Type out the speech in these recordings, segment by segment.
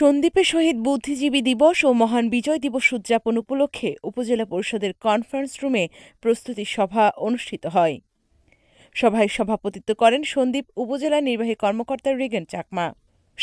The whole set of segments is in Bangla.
সন্দ্বীপে শহীদ বুদ্ধিজীবী দিবস ও মহান বিজয় দিবস উদযাপন উপলক্ষে উপজেলা পরিষদের কনফারেন্স রুমে প্রস্তুতি সভা অনুষ্ঠিত হয়। সভায় সভাপতিত্ব করেন সন্দ্বীপ উপজেলা নির্বাহী কর্মকর্তা রিগেন চাকমা।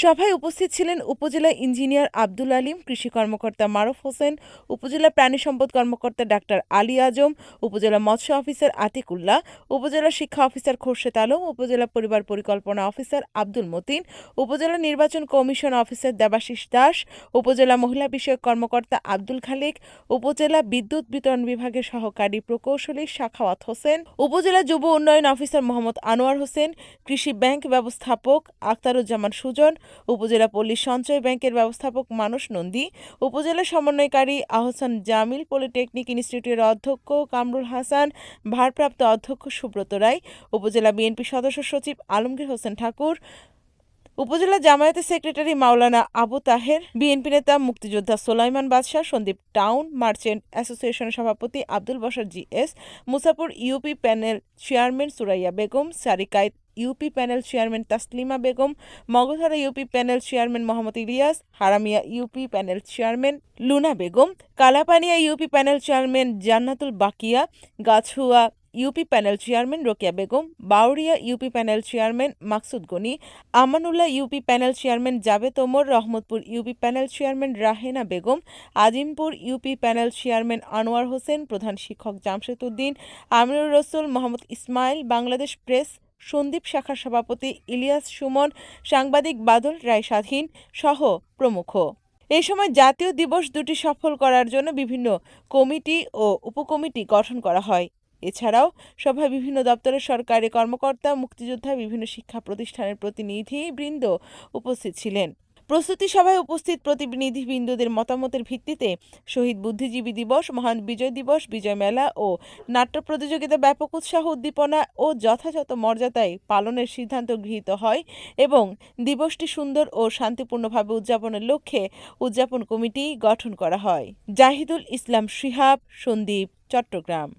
সভায় উপস্থিত ছিলেন উপজেলা ইঞ্জিনিয়ার আব্দুল আলিম, কৃষি কর্মকর্তা মারুফ হোসেন, উপজেলা প্রাণী সম্পদ কর্মকর্তা ডাক্তার আলী আজম, উপজেলা মৎস্য অফিসার আতিকুল্লাহ, উপজেলা শিক্ষা অফিসার খোরশেদ আলম, উপজেলা পরিবার পরিকল্পনা অফিসার আব্দুল মতিন, উপজেলা নির্বাচন কমিশন অফিসার দেবাশিস দাস, উপজেলা মহিলা বিষয়ক কর্মকর্তা আব্দুল খালেক, উপজেলা বিদ্যুৎ বিতরণ বিভাগের সহকারী প্রকৌশলী শাখাওয়াত হোসেন, উপজেলা যুব উন্নয়ন অফিসার মোহাম্মদ আনোয়ার হোসেন, কৃষি ব্যাংক ব্যবস্থাপক আক্তারুজ্জামান সুজন উপজেলা পল্লী সঞ্চয় ব্যাংকের ব্যবস্থাপক মানস নন্দী, উপজেলা সমন্বয়কারী আহসান জামিল, পলিটেকনিক ইনস্টিটিউটের অধ্যক্ষ কামরুল হাসান, ভারপ্রাপ্ত অধ্যক্ষ সুব্রত রায়, উপজেলা বিএনপি সদস্য সচিব আলমগীর হোসেন ঠাকুর, উপজেলা জামায়াতের সেক্রেটারি মাওলানা আবু তাহের, বিএনপি নেতা মুক্তিযোদ্ধা সোলাইমান বাদশাহ, সন্দীপ টাউন, মার্চেন্ট অ্যাসোসিয়েশনের সভাপতি Abdul Basar G S Musapur UP panel chairman Suraiya Begum Sarikayet UP panel chairman Taslima Begum, Magdhara UP panel chairman Mohammad Ilias, Haramia UP panel chairman Luna Begum, Kalapania UP panel chairman Jannatul Bakia Gachhua UP panel chairman Rokeya Begum, Bauria UP panel chairman Maksud Gani, Amanullah UP panel chairman Jabed Omar, Rahmatpur UP panel chairman Rahena Begum, Azimpur UP panel chairman Anwar Hossain, প্রধান শিক্ষক জামশেদ উদ্দিন আমিরুর রসুল মোহাম্মদ ইসমাইল, বাংলাদেশ প্রেস সন্দীপ শাখার সভাপতি ইলিয়াস সুমন, সাংবাদিক বাদল রায় স্বাধীন সহ প্রমুখ। এই সময় জাতীয় দিবস দুটি সফল করার জন্য বিভিন্ন কমিটি ও উপকমিটি গঠন করা হয়। এছাড়াও সভায় বিভিন্ন দপ্তরের সরকারি কর্মকর্তা, মুক্তিযোদ্ধা, বিভিন্ন শিক্ষা প্রতিষ্ঠানের প্রতিনিধি বৃন্দ উপস্থিত ছিলেন। প্রস্তুতি সভায় উপস্থিত প্রতিনিধিবৃন্দদের মতামতের ভিত্তিতে শহীদ বুদ্ধিজীবী দিবস, মহান বিজয় দিবস, বিজয় মেলা ও নাট্য প্রতিযোগিতা ব্যাপক উৎসাহ, উদ্দীপনা ও যথাযথ মর্যাদায় পালনের সিদ্ধান্ত গৃহীত হয় এবং দিবসটি সুন্দর ও শান্তিপূর্ণভাবে উদযাপনের লক্ষ্যে উদযাপন কমিটি গঠন করা হয়। জাহিদুল ইসলাম শিহাব, সন্দীপ, চট্টগ্রাম।